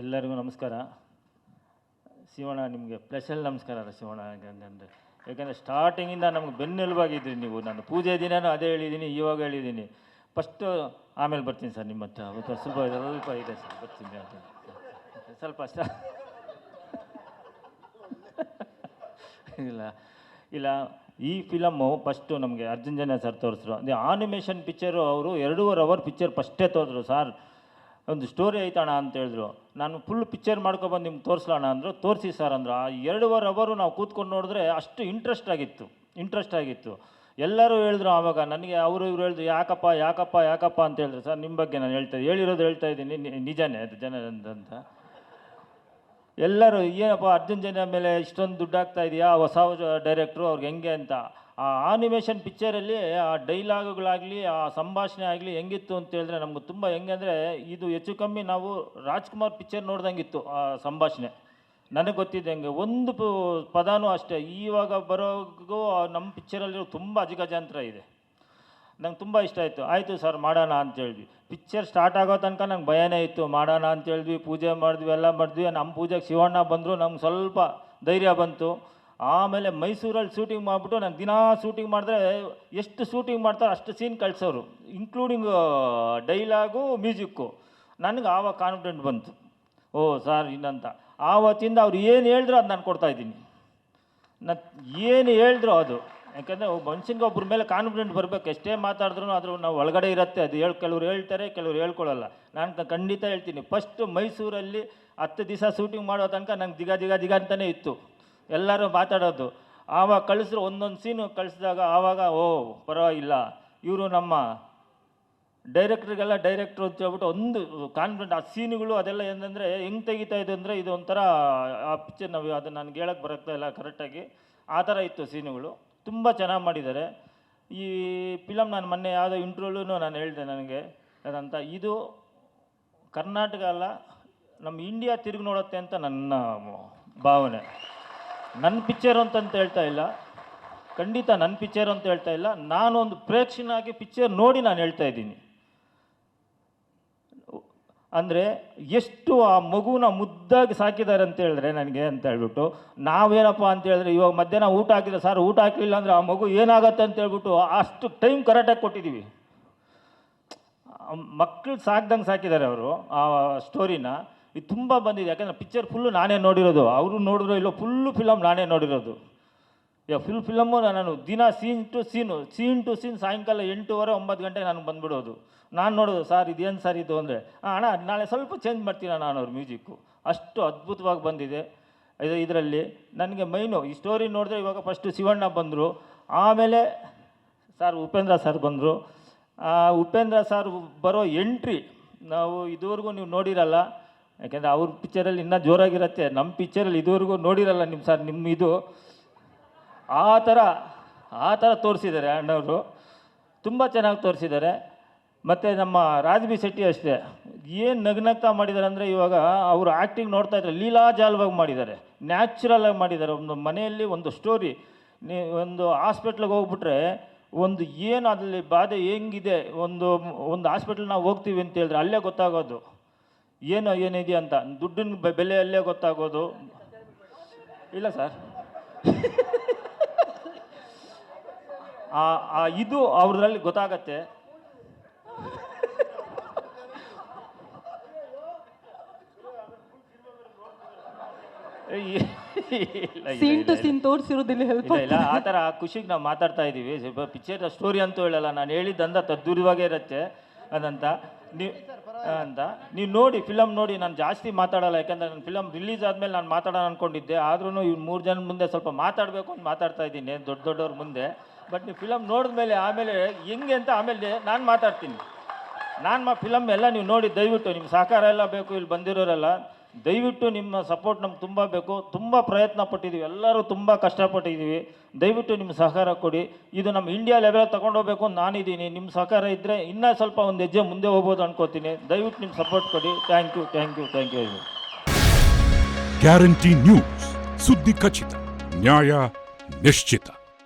ಎಲ್ಲರಿಗೂ ನಮಸ್ಕಾರ. ಶಿವಣ್ಣ, ನಿಮಗೆ ಸ್ಪೆಷಲ್ ನಮಸ್ಕಾರ ಅಲ್ಲ ಶಿವಣ್ಣ ಯಾಕಂದರೆ ಸ್ಟಾರ್ಟಿಂಗಿಂದ ನಮ್ಗೆ ಬೆನ್ನೆಲುಬಾಗಿದ್ರಿ ನೀವು. ನಾನು ಪೂಜೆ ದಿನನೂ ಅದೇ ಹೇಳಿದ್ದೀನಿ ಇವಾಗ ಹೇಳಿದ್ದೀನಿ ಫಸ್ಟು ಆಮೇಲೆ ಬರ್ತೀನಿ ಸರ್ ನಿಮ್ಮ ಹತ್ರ. ಸ್ವಲ್ಪ ಸ್ವಲ್ಪ ಇದೆ ಸರ್, ಬರ್ತೀನಿ ಅಂತ. ಸ್ವಲ್ಪ ಅಷ್ಟ. ಇಲ್ಲ ಇಲ್ಲ. ಈ ಫಿಲಮ್ಮು ಫಸ್ಟು ನಮಗೆ ಅರ್ಜುನ್ ಜನ ಸರ್ ತೋರಿಸ್ರು. ಅದೇ ಆನಿಮೇಷನ್ ಪಿಕ್ಚರು ಅವರು ಎರಡೂವರೆ ಅವರ್ ಪಿಕ್ಚರ್ ಫಸ್ಟೇ ತೋರಿದ್ರು ಸರ್ ಒಂದು ಸ್ಟೋರಿ ಐತಣ ಅಂತ ಹೇಳಿದ್ರು. ನಾನು ಫುಲ್ ಪಿಕ್ಚರ್ ಮಾಡ್ಕೊಬಂದು ನಿಮ್ಗೆ ತೋರಿಸ್ಲಣ್ಣ ಅಂದರು. ತೋರಿಸಿ ಸರ್ ಅಂದರು. ಆ ಎರಡುವರೆ ಅವರು ನಾವು ಕೂತ್ಕೊಂಡು ನೋಡಿದ್ರೆ ಅಷ್ಟು ಇಂಟ್ರೆಸ್ಟ್ ಆಗಿತ್ತು. ಇಂಟ್ರೆಸ್ಟ್ ಆಗಿತ್ತು. ಎಲ್ಲರೂ ಹೇಳಿದ್ರು ಆವಾಗ, ನನಗೆ ಅವರು ಇವರು ಹೇಳಿದ್ರು, ಯಾಕಪ್ಪ ಯಾಕಪ್ಪ ಯಾಕಪ್ಪ? ಅಂತ ಹೇಳಿದ್ರು. ಸರ್ ನಿಮ್ಮ ಬಗ್ಗೆ ನಾನು ಹೇಳ್ತಾ ಹೇಳಿರೋದು ಹೇಳ್ತಾ ಇದ್ದೀನಿ. ನಿಜನೇ ಅದು ಜನ ಅಂತ ಎಲ್ಲರೂ, ಏನಪ್ಪ ಅರ್ಜುನ್ ಜನ ಮೇಲೆ ಇಷ್ಟೊಂದು ದುಡ್ಡು ಆಗ್ತಾ ಇದೆಯಾ? ಹೊಸ ಡೈರೆಕ್ಟ್ರು ಅವ್ರಿಗೆ ಹೆಂಗೆ? ಅಂತ. ಆ ಆನಿಮೇಷನ್ ಪಿಕ್ಚರಲ್ಲಿ ಆ ಡೈಲಾಗುಗಳಾಗಲಿ ಆ ಸಂಭಾಷಣೆ ಆಗಲಿ ಹೆಂಗಿತ್ತು ಅಂತ ಹೇಳಿದ್ರೆ ನಮ್ಗೆ ತುಂಬ ಹೆಂಗೆ ಅಂದರೆ ಇದು ಹೆಚ್ಚು ಕಮ್ಮಿ ನಾವು ರಾಜ್ಕುಮಾರ್ ಪಿಕ್ಚರ್ ನೋಡ್ದಂಗಿತ್ತು ಆ ಸಂಭಾಷಣೆ. ನನಗೆ ಗೊತ್ತಿದೆ ಹೆಂಗೆ, ಒಂದು ಪದನೂ ಅಷ್ಟೇ, ಇವಾಗ ಬರೋಗೂ ನಮ್ಮ ಪಿಕ್ಚರಲ್ಲಿ ತುಂಬ ಅಜಗಜಾಂತರ ಇದೆ. ನಂಗೆ ತುಂಬ ಇಷ್ಟ ಆಯಿತು. ಆಯಿತು ಸರ್, ಮಾಡೋಣ ಅಂತ ಹೇಳಿದ್ವಿ. ಪಿಕ್ಚರ್ ಸ್ಟಾರ್ಟ್ ಆಗೋ ತನಕ ನಂಗೆ ಭಯನೇ ಇತ್ತು. ಮಾಡೋಣ ಅಂತ ಹೇಳಿದ್ವಿ, ಪೂಜೆ ಮಾಡಿದ್ವಿ, ಎಲ್ಲ ಮಾಡಿದ್ವಿ. ನಮ್ಮ ಪೂಜೆಗೆ ಶಿವಣ್ಣ ಬಂದರು, ನಮ್ಗೆ ಸ್ವಲ್ಪ ಧೈರ್ಯ ಬಂತು. ಆಮೇಲೆ ಮೈಸೂರಲ್ಲಿ ಶೂಟಿಂಗ್ ಮಾಡಿಬಿಟ್ಟು ನಾನು ದಿನಾ ಶೂಟಿಂಗ್ ಮಾಡಿದ್ರೆ ಎಷ್ಟು ಶೂಟಿಂಗ್ ಮಾಡ್ತಾರೋ ಅಷ್ಟು ಸೀನ್ ಕಳಿಸೋರು ಇನ್ಕ್ಲೂಡಿಂಗ್ ಡೈಲಾಗು ಮ್ಯೂಸಿಕ್ಕು ನನಗೆ ಆವಾಗ ಕಾನ್ಫಿಡೆಂಟ್ ಬಂತು. ಓ ಸರ್ ಇನ್ನಂತ. ಆವತ್ತಿಂದ ಅವ್ರು ಏನು ಹೇಳಿದ್ರು ಅದು ನಾನು ಕೊಡ್ತಾಯಿದ್ದೀನಿ ನಾನು ಏನು ಹೇಳಿದ್ರು ಅದು. ಯಾಕೆಂದರೆ ಮನುಷ್ಯನಿಗೆ ಒಬ್ಬರ ಮೇಲೆ ಕಾನ್ಫಿಡೆಂಟ್ ಬರಬೇಕು. ಎಷ್ಟೇ ಮಾತಾಡಿದ್ರು ಅದ್ರ ನಾವು ಒಳಗಡೆ ಇರುತ್ತೆ. ಅದು ಹೇಳಿ, ಕೆಲವ್ರು ಹೇಳ್ತಾರೆ, ಕೆಲವ್ರು ಹೇಳ್ಕೊಳ್ಳಲ್ಲ ನಾನು ಖಂಡಿತ ಹೇಳ್ತೀನಿ. ಫಸ್ಟು ಮೈಸೂರಲ್ಲಿ ಹತ್ತು ದಿವಸ ಶೂಟಿಂಗ್ ಮಾಡೋ ತನಕ ನಂಗೆ ದಿಗ ದಿಗ ದಿಗ ಅಂತಲೇ ಇತ್ತು. ಎಲ್ಲರೂ ಮಾತಾಡೋದು. ಆವಾಗ ಕಳಿಸ್ರು ಒಂದೊಂದು ಸೀನು ಕಳಿಸಿದಾಗ ಆವಾಗ, ಓ, ಪರವಾಗಿಲ್ಲ. ಇವರು ನಮ್ಮ ಡೈರೆಕ್ಟ್ರಿಗೆಲ್ಲ ಡೈರೆಕ್ಟ್ರು ಅಂತ ಹೇಳ್ಬಿಟ್ಟು ಒಂದು ಕಾನ್ಫಿಡೆಂಟ್ ಆ ಸೀನುಗಳು ಅದೆಲ್ಲ ಏನಂದರೆ ಹೆಂಗೆ ತೆಗಿತಾ ಇದೆ ಅಂದರೆ ಇದು ಆ ಪಿಕ್ಚರ್ ನಾವು ಅದು ನನಗೆ ಹೇಳಕ್ಕೆ ಬರುತ್ತಾ ಇಲ್ಲ ಕರೆಕ್ಟಾಗಿ ಆ ಥರ ಇತ್ತು ಸೀನುಗಳು ತುಂಬ ಚೆನ್ನಾಗಿ ಮಾಡಿದ್ದಾರೆ. ಈ ಫಿಲಮ್ ನಾನು ಮೊನ್ನೆ ಯಾವುದೋ ಇಂಟ್ರೋಲೂ ನಾನು ಹೇಳಿದೆ ನನಗೆ. ಅದಂತ ಇದು ಕರ್ನಾಟಕ ಅಲ್ಲ, ನಮ್ಮ ಇಂಡಿಯಾ ತಿರುಗಿ ನೋಡುತ್ತೆ ಅಂತ ನನ್ನ ಭಾವನೆ. ನನ್ನ ಪಿಕ್ಚರ್ ಅಂತಂತ ಹೇಳ್ತಾ ಇಲ್ಲ. ಖಂಡಿತ ನನ್ನ ಪಿಕ್ಚರ್ ಅಂತ ಹೇಳ್ತಾ ಇಲ್ಲ. ನಾನು ಒಂದು ಪ್ರೇಕ್ಷನಾಗಿ ಪಿಕ್ಚರ್ ನೋಡಿ ನಾನು ಹೇಳ್ತಾ ಇದ್ದೀನಿ. ಅಂದರೆ ಎಷ್ಟು ಆ ಮಗುನ ಮುದ್ದಾಗಿ ಸಾಕಿದ್ದಾರೆ ಅಂತ ಹೇಳಿದ್ರೆ ನನಗೆ ಅಂತ ಹೇಳ್ಬಿಟ್ಟು, ನಾವೇನಪ್ಪ ಅಂತ ಹೇಳಿದ್ರೆ ಇವಾಗ ಮಧ್ಯಾಹ್ನ ಊಟ ಹಾಕಿದ್ರೆ, ಸರ್, ಊಟ ಹಾಕಲಿಲ್ಲ ಅಂದರೆ ಆ ಮಗು ಏನಾಗತ್ತೆ? ಅಂತ ಹೇಳ್ಬಿಟ್ಟು ಅಷ್ಟು ಟೈಮ್ ಕರೆಕ್ಟಾಗಿ ಕೊಟ್ಟಿದ್ದೀವಿ. ಮಕ್ಕಳು ಸಾಕ್ದಂಗೆ ಸಾಕಿದ್ದಾರೆ ಅವರು ಆ ಸ್ಟೋರಿನ ಇದು ತುಂಬ ಬಂದಿದೆ. ಯಾಕಂದರೆ ಪಿಕ್ಚರ್ ಫುಲ್ಲು ನಾನೇ ನೋಡಿರೋದು. ಅವರು ನೋಡಿರೋ ಇಲ್ಲೋ ಫುಲ್ಲು ಫಿಲಮ್ ನಾನೇ ನೋಡಿರೋದು. ಈಗ ಫುಲ್ ಫಿಲಮ್ಮು ನಾನು ದಿನ scene to scene scene to scene ಸಾಯಂಕಾಲ ಎಂಟೂವರೆ, ಒಂಬತ್ತು ಗಂಟೆ ನಾನು ಬಂದುಬಿಡೋದು. ನಾನು ನೋಡೋದು, ಸರ್, ಇದೇನು ಸರ್ ಇದು? ಅಂದರೆ ಅಣ್ಣ, ನಾಳೆ ಸ್ವಲ್ಪ ಚೇಂಜ್ ಮಾಡ್ತೀನಿ ನಾನು ಅವ್ರ ಮ್ಯೂಸಿಕ್ಕು ಅಷ್ಟು ಅದ್ಭುತವಾಗಿ ಬಂದಿದೆ. ಇದು ಇದರಲ್ಲಿ ನನಗೆ ಮೈನು ಈ ಸ್ಟೋರಿ ನೋಡಿದ್ರೆ ಇವಾಗ ಫಸ್ಟು ಶಿವಣ್ಣ ಬಂದರು. ಆಮೇಲೆ ಸರ್ ಉಪೇಂದ್ರ ಸರ್ ಬಂದರು. ಉಪೇಂದ್ರ ಸರ್ ಬರೋ ಎಂಟ್ರಿ ನಾವು ಇದುವರೆಗೂ ನೀವು ನೋಡಿರಲ್ಲ. ಯಾಕೆಂದರೆ ಅವ್ರ ಪಿಕ್ಚರಲ್ಲಿ ಇನ್ನೂ ಜೋರಾಗಿರುತ್ತೆ. ನಮ್ಮ ಪಿಕ್ಚರಲ್ಲಿ ಇದುವರೆಗೂ ನೋಡಿರಲ್ಲ ನಿಮ್ಮ ಸರ್ ನಿಮ್ಮ ಇದು. ಆ ಥರ ಆ ಥರ ತೋರಿಸಿದ್ದಾರೆ ಅಣ್ಣವರು. ತುಂಬ ಚೆನ್ನಾಗಿ ತೋರಿಸಿದ್ದಾರೆ. ಮತ್ತು ನಮ್ಮ ರಾಜ್ಬಿ ಶೆಟ್ಟಿ ಅಷ್ಟೇ. ಏನು ನಗ್ನಗ್ತಾ ಮಾಡಿದ್ದಾರೆ ಅಂದರೆ ಇವಾಗ ಅವರು ಆ್ಯಕ್ಟಿಂಗ್ ನೋಡ್ತಾ ಇದ್ದಾರೆ ಲೀಲಾಜಾಲವಾಗಿ ಮಾಡಿದ್ದಾರೆ. ನ್ಯಾಚುರಲ್ ಆಗಿ ಮಾಡಿದ್ದಾರೆ. ಒಂದು ಮನೆಯಲ್ಲಿ ಒಂದು ಸ್ಟೋರಿ ಒಂದು ಹಾಸ್ಪಿಟ್ಲಿಗೆ ಹೋಗ್ಬಿಟ್ರೆ ಒಂದು ಏನು ಅದರಲ್ಲಿ ಬಾಧೆ ಹೆಂಗಿದೆ? ಒಂದು ಒಂದು ಹಾಸ್ಪಿಟ್ಲ್ ನಾವು ಹೋಗ್ತೀವಿ ಅಂತ ಹೇಳಿದ್ರೆ ಅಲ್ಲೇ ಗೊತ್ತಾಗೋದು. ಏನು ಏನಿದೆ ಅಂತ. ದುಡ್ಡಿನ ಬೆಲೆ ಅಲ್ಲೇ ಗೊತ್ತಾಗೋದು. ಇಲ್ಲ ಸರ್. ಆ ಇದು ಅವ್ರದ್ರಲ್ಲಿ ಗೊತ್ತಾಗತ್ತೆ. ಸೀನ್ ಟು ತೋರಿಸಿರೋದಿಲ್ಲ ಹೆಲ್ಪ್ ಇಲ್ಲ ಆ ಥರ ಖುಷಿಗೆ ನಾವು ಮಾತಾಡ್ತಾ ಇದ್ದೀವಿ ಸ್ವಲ್ಪ ಪಿಕ್ಚರ್ ಸ್ಟೋರಿ ಅಂತೂ ಹೇಳಲ್ಲ. ನಾನು ಹೇಳಿದ್ದಂದ ತದ್ದೂರಿವಾಗೇ ಇರುತ್ತೆ. ಅದಂತ. ನೀವು ಅಂತ ನೀವು ನೋಡಿ ಫಿಲಮ್ ನೋಡಿ, ನಾನು ಜಾಸ್ತಿ ಮಾತಾಡಲ್ಲ, ಯಾಕಂದರೆ ನನ್ನ ಫಿಲಮ್ ರಿಲೀಸ್ ಆದಮೇಲೆ ನಾನು ಮಾತಾಡೋಣ ಅಂದ್ಕೊಂಡಿದ್ದೆ ಆದ್ರೂ ಇವ್ರು ಮೂರು ಜನ ಮುಂದೆ ಸ್ವಲ್ಪ ಮಾತಾಡಬೇಕು ಅಂತ ಮಾತಾಡ್ತಾ ಇದ್ದೀನಿ ದೊಡ್ಡ ದೊಡ್ಡವ್ರ ಮುಂದೆ. ಬಟ್ ನೀವು ಫಿಲಮ್ ನೋಡಿದ್ಮೇಲೆ ಆಮೇಲೆ ಹೆಂಗೆ ಅಂತ ಆಮೇಲೆ ನಾನು ಮಾತಾಡ್ತೀನಿ. ನಾನು ಮಾ ಫಿಲಮ್ ಎಲ್ಲ ನೀವು ನೋಡಿ, ದಯವಿಟ್ಟು ನಿಮ್ಮ ಸಹಕಾರ ಎಲ್ಲ ಬೇಕು, ಇಲ್ಲಿ ಬಂದಿರೋರೆಲ್ಲ. ದಯವಿಟ್ಟು ನಿಮ್ಮ ಸಪೋರ್ಟ್ ನಮ್ಗೆ ತುಂಬ ಬೇಕು. ತುಂಬ ಪ್ರಯತ್ನ ಪಟ್ಟಿದ್ದೀವಿ ಎಲ್ಲರೂ ತುಂಬ ಕಷ್ಟಪಟ್ಟಿದ್ದೀವಿ ದಯವಿಟ್ಟು ನಿಮ್ಮ ಸಹಕಾರ ಕೊಡಿ. ಇದು ನಮ್ಮ ಇಂಡಿಯಾ ಲೆವೆಲ್ ತಗೊಂಡೋಗ್ಬೇಕು ಅಂತ ನಾನಿದ್ದೀನಿ. ನಿಮ್ಮ ಸಹಕಾರ ಇದ್ದರೆ ಇನ್ನೂ ಸ್ವಲ್ಪ ಒಂದು ಹೆಜ್ಜೆ ಮುಂದೆ ಹೋಗ್ಬೋದು ಅನ್ಕೋತೀನಿ. ದಯವಿಟ್ಟು ನಿಮ್ಮ ಸಪೋರ್ಟ್ ಕೊಡಿ. Thank you thank you thank you guarantee news ಸುದ್ದಿ ಖಚಿತ ನ್ಯಾಯ ನಿಶ್ಚಿತ